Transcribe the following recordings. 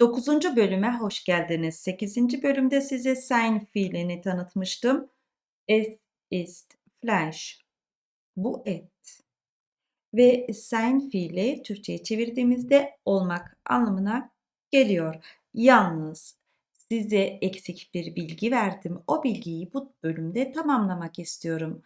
9. bölüme hoş geldiniz. 8. bölümde size sein fiilini tanıtmıştım. Es ist Fleisch. Bu et. Ve sein fiili Türkçe'ye çevirdiğimizde olmak anlamına geliyor. Yalnız size eksik bir bilgi verdim. O bilgiyi bu bölümde tamamlamak istiyorum.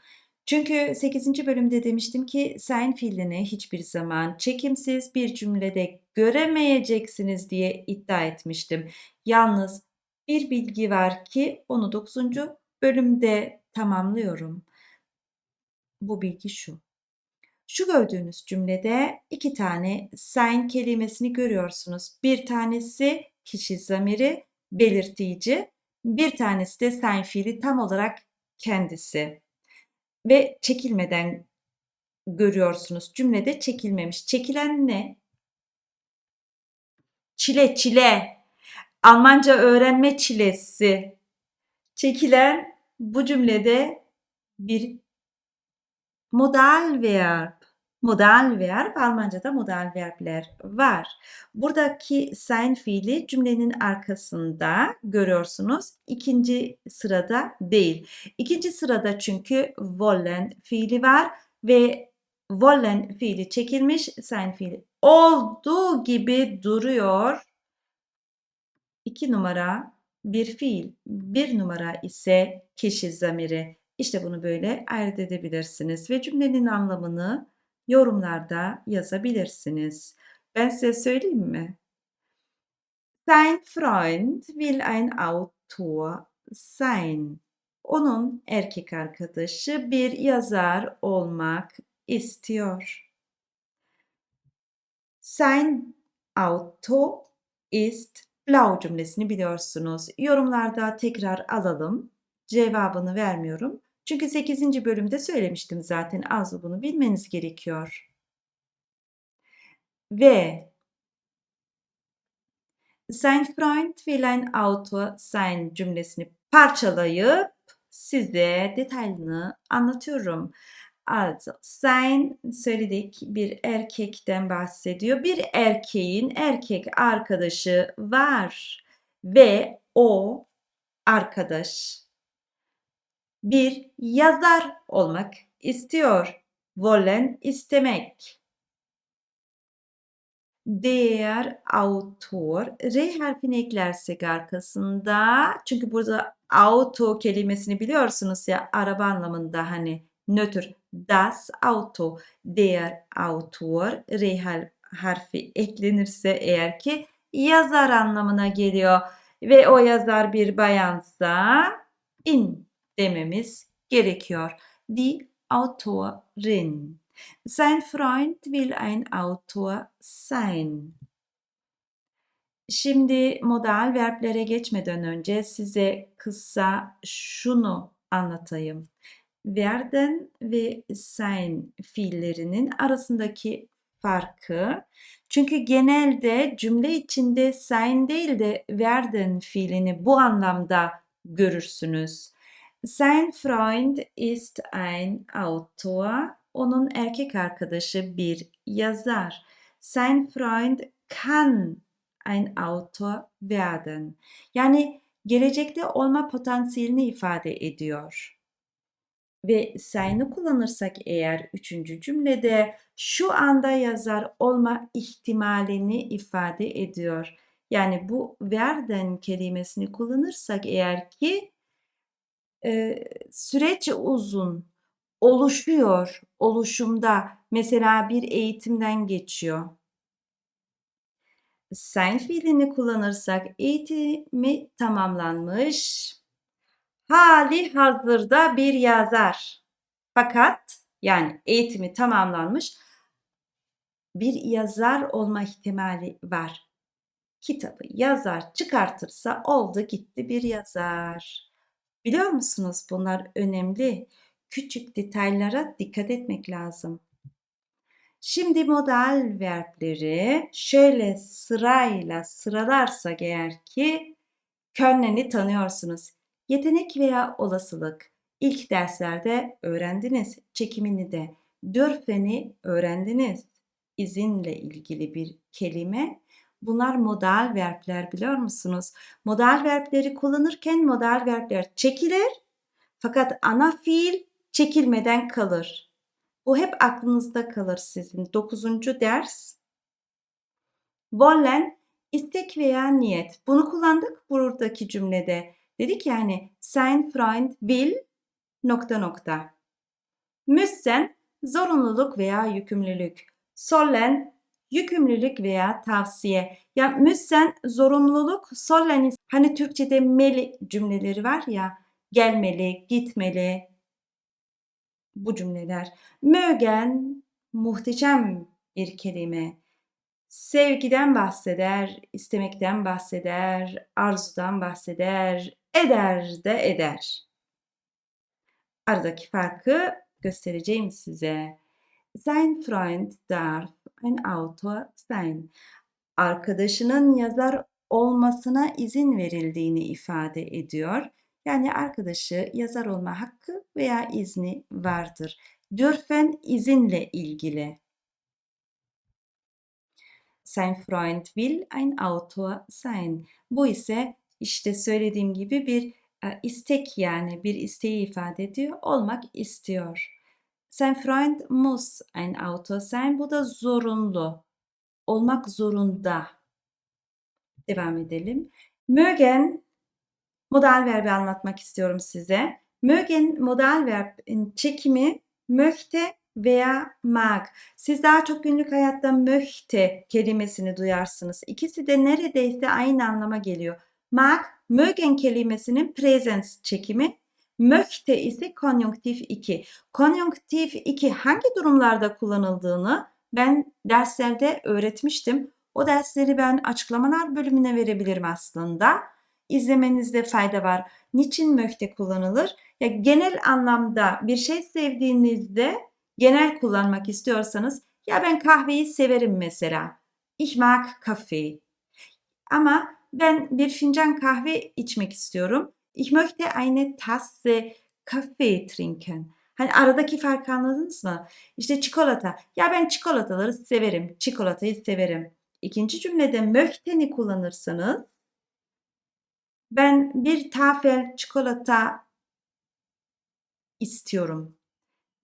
Çünkü 8. bölümde demiştim ki sein fiilini hiçbir zaman çekimsiz bir cümlede göremeyeceksiniz diye iddia etmiştim. Yalnız bir bilgi var ki onu 9. bölümde tamamlıyorum. Bu bilgi şu. Şu gördüğünüz cümlede iki tane sein kelimesini görüyorsunuz. Bir tanesi kişi zamiri belirtici, bir tanesi de sein fiili tam olarak kendisi ve çekilmeden görüyorsunuz. Cümlede çekilmemiş. Çekilen ne? Çile çile. Almanca öğrenme çilesi. Çekilen bu cümlede bir modal verb. Modal verb, Almanca'da modal verbler var. Buradaki sein fiili cümlenin arkasında görüyorsunuz. İkinci sırada değil. İkinci sırada çünkü wollen fiili var ve wollen fiili çekilmiş, sein fiili olduğu gibi duruyor. İki numara bir fiil, bir numara ise kişi zamiri. İşte bunu böyle ayırt edebilirsiniz ve cümlenin anlamını yorumlarda yazabilirsiniz. Ben size söyleyeyim mi? Sein Freund will ein Autor sein. Onun erkek arkadaşı bir yazar olmak istiyor. Sein Auto ist blau cümlesini biliyorsunuz. Yorumlarda tekrar alalım. Cevabını vermiyorum. Çünkü 8. bölümde söylemiştim zaten az bunu bilmeniz gerekiyor. Ve Sein Freund will ein Autor sein cümlesini parçalayıp size detayını anlatıyorum. Also, sein söyledik bir erkekten bahsediyor. Bir erkeğin erkek arkadaşı var ve o arkadaş bir yazar olmak istiyor. Wollen istemek. Der Autor R harfini eklersek arkasında çünkü burada auto kelimesini biliyorsunuz ya araba anlamında hani nötr das Auto der Autor R harfi eklenirse eğer ki yazar anlamına geliyor ve o yazar bir bayansa in dememiz gerekiyor. Die Autorin. Sein Freund will ein Autor sein. Şimdi modal verblere geçmeden önce size kısa şunu anlatayım. Werden ve sein fiillerinin arasındaki farkı. Çünkü genelde cümle içinde sein değil de werden fiilini bu anlamda görürsünüz. Sein Freund ist ein Autor. Onun erkek arkadaşı bir yazar. Sein Freund kann ein Autor werden. Yani gelecekte olma potansiyelini ifade ediyor. Ve sein'i kullanırsak eğer üçüncü cümlede şu anda yazar olma ihtimalini ifade ediyor. Yani bu werden kelimesini kullanırsak eğer ki e, süreç uzun, oluşuyor, oluşumda. Mesela bir eğitimden geçiyor. Sein fiilini kullanırsak eğitimi tamamlanmış, hali hazırda bir yazar. Fakat yani eğitimi tamamlanmış bir yazar olma ihtimali var. Kitabı yazar çıkartırsa oldu gitti bir yazar. Biliyor musunuz bunlar önemli. Küçük detaylara dikkat etmek lazım. Şimdi modal verbleri şöyle sırayla sıralarsak eğer ki könneni tanıyorsunuz. Yetenek veya olasılık. İlk derslerde öğrendiniz. Çekimini de. Dörfeni öğrendiniz. İzinle ilgili bir kelime. Bunlar modal verbler biliyor musunuz? Modal verbleri kullanırken modal verbler çekilir fakat ana fiil çekilmeden kalır. Bu hep aklınızda kalır sizin. Dokuzuncu ders. Wollen istek veya niyet. Bunu kullandık buradaki cümlede. Dedik yani sein Freund will nokta nokta. Müssen zorunluluk veya yükümlülük. Sollen yükümlülük veya tavsiye. Ya müssen zorunluluk, sollen hani Türkçe'de meli cümleleri var ya gelmeli, gitmeli. Bu cümleler. Mögen muhteşem bir kelime. Sevgiden bahseder, istemekten bahseder, arzudan bahseder, eder de eder. Aradaki farkı göstereceğim size. Sein Freund darf ein Autor sein. Arkadaşının yazar olmasına izin verildiğini ifade ediyor. Yani arkadaşı yazar olma hakkı veya izni vardır. Dürfen izinle ilgili. Sein Freund will ein Autor sein. Bu ise işte söylediğim gibi bir e, istek yani bir isteği ifade ediyor. Olmak istiyor. Sein Freund muss ein Autor sein. Bu da zorunlu. Olmak zorunda. Devam edelim. Mögen modal verbi anlatmak istiyorum size. Mögen modal verbin çekimi möchte veya mag. Siz daha çok günlük hayatta möchte kelimesini duyarsınız. İkisi de neredeyse aynı anlama geliyor. Mag, mögen kelimesinin presens çekimi, möchte ise konjunktif 2. Konjunktif 2 hangi durumlarda kullanıldığını ben derslerde öğretmiştim. O dersleri ben açıklamalar bölümüne verebilirim aslında. İzlemenizde fayda var. Niçin möchte kullanılır? Ya genel anlamda bir şey sevdiğinizde genel kullanmak istiyorsanız ya ben kahveyi severim mesela. Ich mag Kaffee. Ama ben bir fincan kahve içmek istiyorum. Ich möchte eine Tasse Kaffee trinken. Hani aradaki farkı anladınız mı? İşte çikolata. Ya ben çikolataları severim. Çikolatayı severim. İkinci cümlede möchte'ni kullanırsanız ben bir tafel çikolata istiyorum.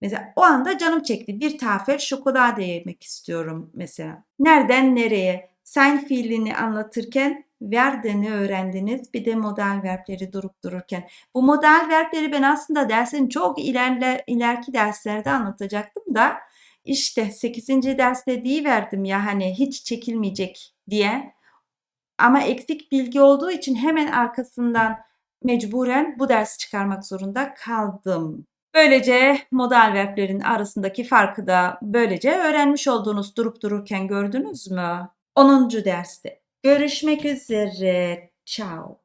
Mesela o anda canım çekti. Bir tafel şokolade yemek istiyorum mesela. Nereden nereye? Sein fiilini anlatırken verden'i öğrendiniz. Bir de modal verbleri durup dururken. Bu modal verbleri ben aslında dersin çok ilerle, ileriki derslerde anlatacaktım da işte 8. derste verdim ya hani hiç çekilmeyecek diye. Ama eksik bilgi olduğu için hemen arkasından mecburen bu dersi çıkarmak zorunda kaldım. Böylece modal verblerin arasındaki farkı da böylece öğrenmiş olduğunuz durup dururken gördünüz mü? 10. derste. Görüşmek üzere. Ciao.